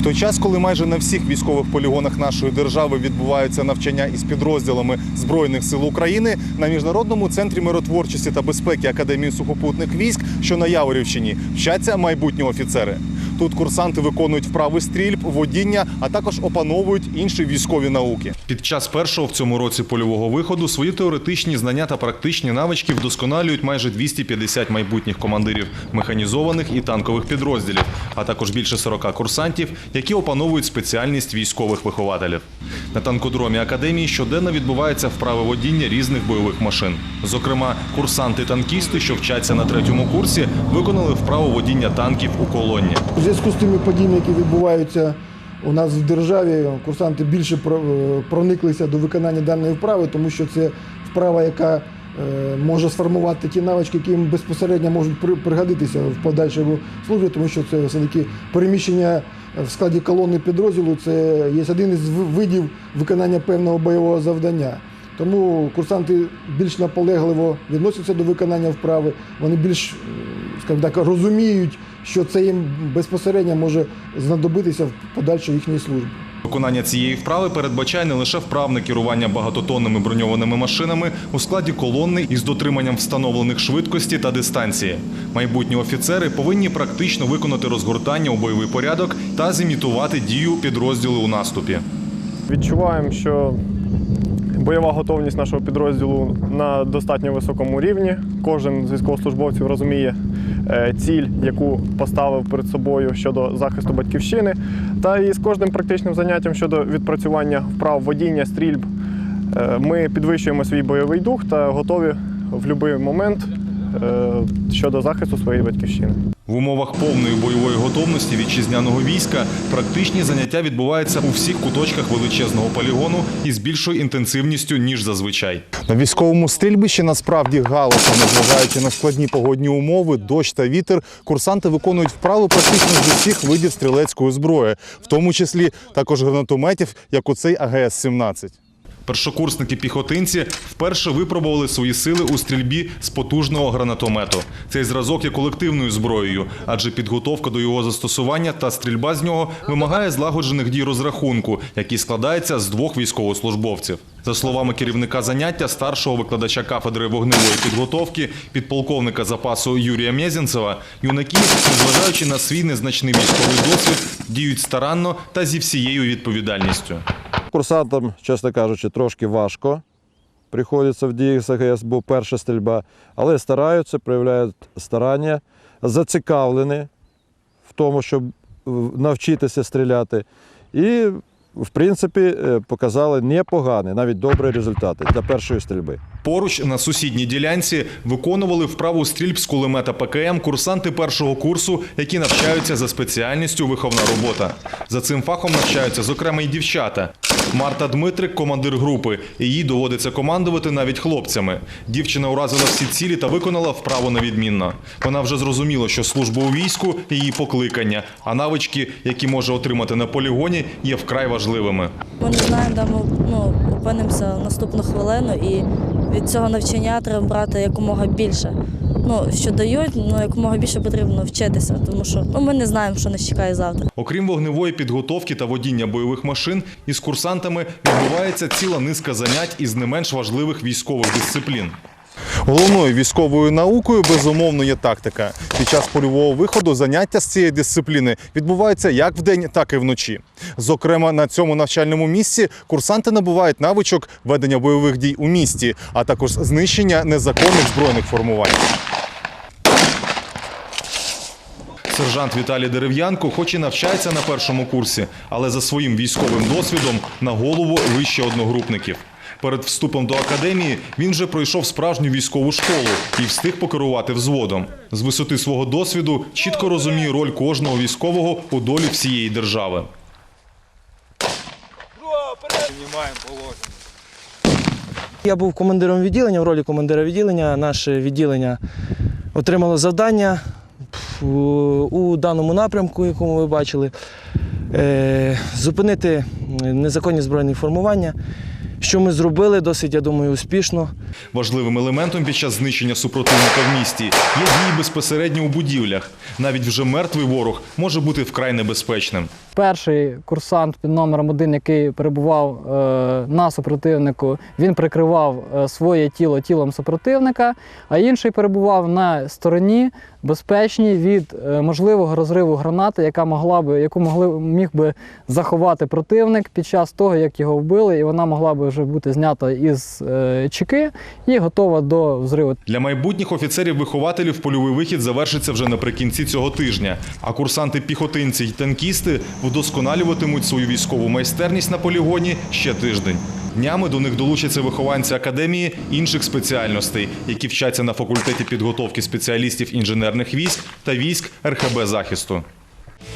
В той час, коли майже на всіх військових полігонах нашої держави відбуваються навчання із підрозділами Збройних сил України, на міжнародному центрі миротворчості та безпеки Академії сухопутних військ, що на Яворівщині, вчаться майбутні офіцери. Тут курсанти виконують вправи стрільб, водіння, а також опановують інші військові науки. Під час першого в цьому році польового виходу свої теоретичні знання та практичні навички вдосконалюють майже 250 майбутніх командирів механізованих і танкових підрозділів, а також більше 40 курсантів, які опановують спеціальність військових вихователів. На танкодромі академії щоденно відбуваються вправи водіння різних бойових машин. Зокрема, курсанти-танкісти, що вчаться на третьому курсі, виконали вправу водіння танків у колонні. Зв'язку з тими подіями, які відбуваються у нас в державі, курсанти більше е, прониклися до виконання даної вправи, тому що це вправа, яка е, може сформувати ті навички, які їм безпосередньо можуть пригодитися в подальшому службі, тому що це все-таки переміщення в складі колони підрозділу це є один із видів виконання певного бойового завдання. Тому курсанти більш наполегливо відносяться до виконання вправи, вони більш, скажімо так, розуміють, що це їм безпосередньо може знадобитися в подальшій їхній службі. Виконання цієї вправи передбачає не лише вправне керування багатотонними броньованими машинами у складі колонни із дотриманням встановлених швидкості та дистанції. Майбутні офіцери повинні практично виконати розгортання у бойовий порядок та зімітувати дію підрозділу у наступі. Відчуваємо, що бойова готовність нашого підрозділу на достатньо високому рівні. Кожен з військовослужбовців розуміє е, ціль, яку поставив перед собою щодо захисту батьківщини. Та і з кожним практичним заняттям щодо відпрацювання вправ водіння, стрільб е, ми підвищуємо свій бойовий дух та готові в будь-який момент е, щодо захисту своєї батьківщини. В умовах повної бойової готовності вітчизняного війська практичні заняття відбуваються у всіх куточках величезного полігону із більшою інтенсивністю ніж зазвичай. На військовому стрільбищі насправді галасом, незважаючи на складні погодні умови, дощ та вітер, курсанти виконують вправи практично з усіх видів стрілецької зброї, в тому числі також гранатометів, як у цей АГС-17. Першокурсники-піхотинці вперше випробували свої сили у стрільбі з потужного гранатомету. Цей зразок є колективною зброєю, адже підготовка до його застосування та стрільба з нього вимагає злагоджених дій розрахунку, який складається з двох військовослужбовців. За словами керівника заняття, старшого викладача кафедри вогневої підготовки, підполковника запасу Юрія Мєзінцева, юнаки, незважаючи на свій незначний військовий досвід, діють старанно та зі всією відповідальністю. Курсантам, чесно кажучи, трошки важко приходиться в діях з АГС, бо перша стрільба, але стараються, проявляють старання, зацікавлені в тому, щоб навчитися стріляти. І, в принципі, е, показали непогані, навіть добрі результати для першої стрільби. Поруч на сусідній ділянці виконували вправу стрільб з кулемета ПКМ курсанти першого курсу, які навчаються за спеціальністю виховна робота. За цим фахом навчаються, зокрема, і дівчата. Марта Дмитрик, командир групи, їй доводиться командувати навіть хлопцями. Дівчина уразила всі цілі та виконала вправу невідмінно. Вона вже зрозуміла, що служба у війську її покликання, а навички, які може отримати на полігоні, є вкрай важливими. Ми не знаємо, де ми ну, опинимося наступну хвилину, і від цього навчання треба брати якомога більше. Ну, що дають, ну якомога більше потрібно вчитися, тому що ну, ми не знаємо, що нас чекає завтра. Окрім вогневої підготовки та водіння бойових машин, із курсантами відбувається ціла низка занять із не менш важливих військових дисциплін. Головною військовою наукою безумовно є тактика. Під час польового виходу заняття з цієї дисципліни відбуваються як вдень, так і вночі. Зокрема, на цьому навчальному місці курсанти набувають навичок ведення бойових дій у місті, а також знищення незаконних збройних формувань. Сержант Віталій Дерев'янко, хоч і навчається на першому курсі, але за своїм військовим досвідом на голову вище одногрупників. Перед вступом до академії він вже пройшов справжню військову школу і встиг покерувати взводом. З висоти свого досвіду чітко розуміє роль кожного військового у долі всієї держави. Я був командиром відділення в ролі командира відділення. Наше відділення отримало завдання у, даному напрямку, якому ви бачили, е, зупинити незаконні збройні формування що ми зробили досить, я думаю, успішно. Важливим елементом під час знищення супротивника в місті є дії безпосередньо у будівлях. Навіть вже мертвий ворог може бути вкрай небезпечним. Перший курсант під номером один, який перебував е, на супротивнику, він прикривав е, своє тіло тілом супротивника, а інший перебував на стороні безпечній від е, можливого розриву гранати, яка могла би, яку могли міг би заховати противник під час того, як його вбили, і вона могла би вже бути знята із е, чеки і готова до взриву. Для майбутніх офіцерів-вихователів польовий вихід завершиться вже наприкінці цього тижня. А курсанти-піхотинці й танкісти вдосконалюватимуть свою військову майстерність на полігоні ще тиждень. Днями до них долучаться вихованці академії інших спеціальностей, які вчаться на факультеті підготовки спеціалістів інженерних військ та військ РХБ захисту.